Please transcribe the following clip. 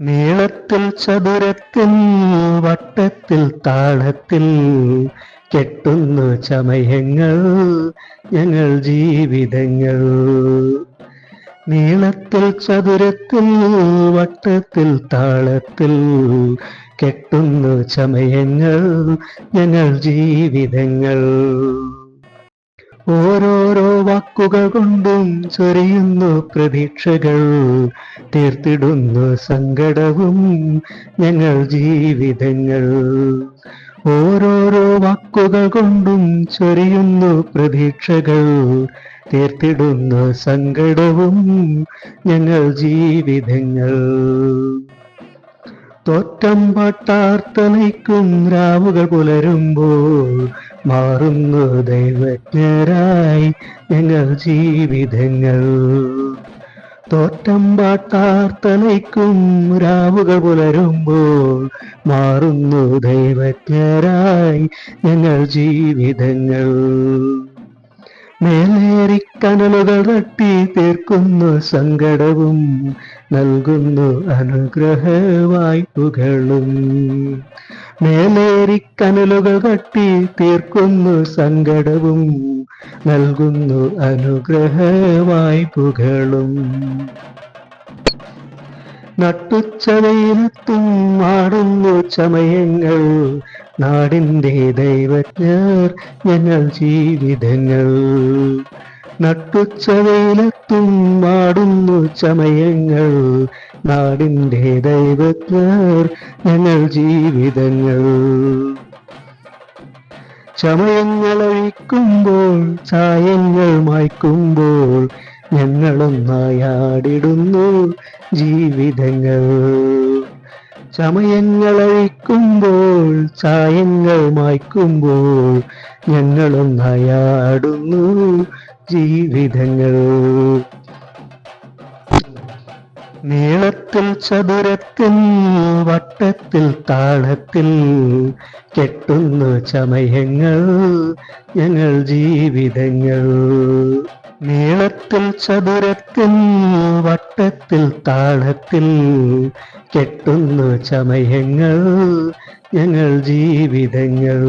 നീളത്തിൽ ചതുരത്തിൽ വട്ടത്തിൽ താളത്തിൽ കെട്ടുന്നു ചമയങ്ങൾ ഞങ്ങൾ ജീവിതങ്ങൾ. നീളത്തിൽ ചതുരത്തിൽ വട്ടത്തിൽ താളത്തിൽ കെട്ടുന്നു ചമയങ്ങൾ ഞങ്ങൾ ജീവിതങ്ങൾ. ഓരോരോ വാക്കുകൾ കൊണ്ടും ചൊരിയുന്നു പ്രതീക്ഷകൾ. തീർത്തിടുന്നു സങ്കടവും ഞങ്ങൾ ജീവിതങ്ങൾ. ഓരോരോ വാക്കുകൾ കൊണ്ടും ചൊരിയുന്നു പ്രതീക്ഷകൾ. തീർത്തിടുന്നു സങ്കടവും ഞങ്ങൾ ജീവിതങ്ങൾ. തോറ്റം പട്ടാർത്തലയ്ക്കും രാവുകൾ പുലരുമ്പോൾ മാറുന്നു ദൈവജ്ഞരായി ഞങ്ങൾ ജീവിതങ്ങൾ. തോറ്റം പാട്ടാർത്തനയ്ക്കും രാവുകൾ പുലരുമ്പോൾ മാറുന്നു ദൈവജ്ഞരായി ഞങ്ങൾ ജീവിതങ്ങൾ. മേലേറിക്കനലുകൾ തട്ടി തീർക്കുന്നു സങ്കടവും നൽകുന്നു അനുഗ്രഹ മേലേറി മേലേറിക്കനലുകൾ തട്ടി തീർക്കുന്നു സങ്കടവും നൽകുന്നു അനുഗ്രഹ വായ്പുകളും നട്ടുച്ചവയിലെത്തും ആടുന്നു ചമയങ്ങൾ. നാടിന്റെ ദൈവജ്ഞർ ഞങ്ങൾ ജീവിതങ്ങൾ. നട്ടുച്ചതയിലെത്തും ആടുന്നു ചമയങ്ങൾ. നാടിന്റെ ദൈവജ്ഞർ ഞങ്ങൾ ജീവിതങ്ങൾ. ചമയങ്ങൾ ഒഴിക്കുമ്പോൾ ചായങ്ങൾ മായ്ക്കുമ്പോൾ ഞങ്ങളൊന്നായാടിടുന്നു ജീവിതങ്ങൾ. ചമയങ്ങൾ അഴിക്കുമ്പോൾ ചായങ്ങൾ മായ്ക്കുമ്പോൾ ഞങ്ങളൊന്നായാടുന്നു ജീവിതങ്ങൾ. നീളത്തിൽ ചതുരത്തിൽ വട്ടത്തിൽ താളത്തിൽ കെട്ടുന്നു ചമയങ്ങൾ ഞങ്ങൾ ജീവിതങ്ങൾ. നീളത്തിൽ ചതുരത്തിൽ വട്ടത്തിൽ താളത്തിൽ കെട്ടുന്നു ചമയങ്ങൾ ഞങ്ങൾ ജീവിതങ്ങൾ.